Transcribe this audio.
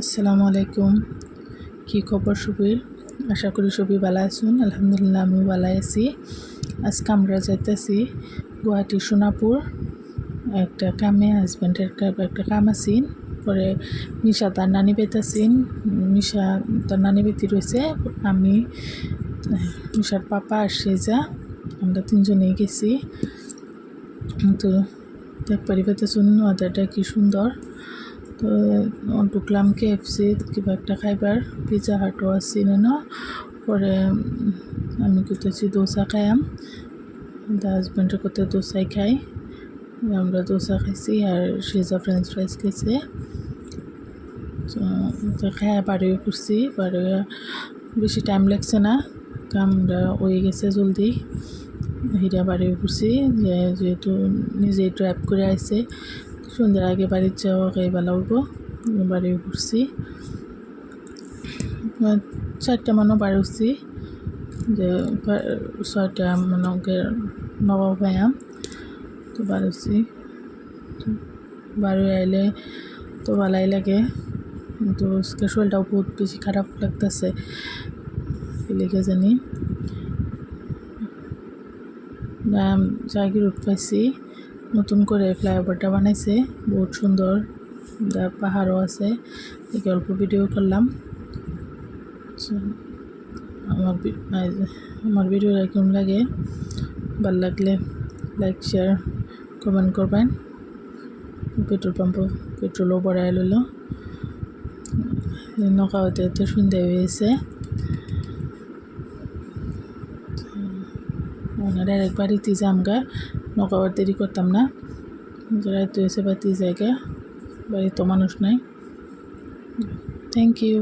আসসালামু আলাইকুম। কি খবর সবির আশা করি সবই ভালো আছেন। আলহামদুলিল্লাহ, আমিও ভালো আছি। আজকে আমরা যাইতেছি গুয়াহাটি সোনাপুর। একটা কামে হাজব্যান্ডের একটা কাম আছেন পরে মিশা তার নানি বেতাছিন মিশা তার নানি বেতি রয়েছে আমি, মিশার পাপা আর সেজা, আমরা তিনজনেই গেছি। তো দেখপারি পেতেছুন ওদেরটা কি সুন্দর। তো ঢুকলাম কে এফসি কিবা একটা খাইবার পিজা হাটও আছে না পরে আমি করতেছি দোসা খাইয়াম। হাজব্যান্ডের করতে দোসাই খাই। আমরা দোসা খাইছি আর সেজা ফ্রেঞ্চ ফ্রাইস খাইছে। তো খাই বাড়িও করছি বাড়ি, বেশি টাইম লাগছে না। কামটা হয়ে গেছে জলদি। হিরা বাড়িও করছি যেহেতু নিজেই ড্রাইভ করে আইছে। সন্ধ্যার আগে বাড়ির যাওয়া বেলা উঠবো। বাড়ি ঘুরছি। চারটা মানও বাড়ি উঠছি। যে ছয়টা মানকে নবাব পাইয়াম তো বাড়িছি বাড়ি আইলে তো ভালাই লাগে। কিন্তু শরীরটাও বহুত বেশি খারাপ লাগতেছে। লিখে জানি। জাগির উঠ পাইছি। নতুন করে ফ্লাইওভারটা বানাইছে। বহুত সুন্দর পাহাড়ও আছে। এই অল্প ভিডিও করলাম। আমার আমার ভিডিও এরকম লাগে? ভালো লাগলে লাইক শেয়ার কমেন্ট করবেন। পেট্রোল পাম্প পেট্রোলও বড়াই লইল। নৌকা হতে হতে সন্ধ্যা হয়েছে ডাইরেক্ট বাড়িতে যাম গা নৌকা দেরি করতাম না। রাইতে হয়েছে বাতি জায়গা বাড়িতে মানুষ নাই। Thank you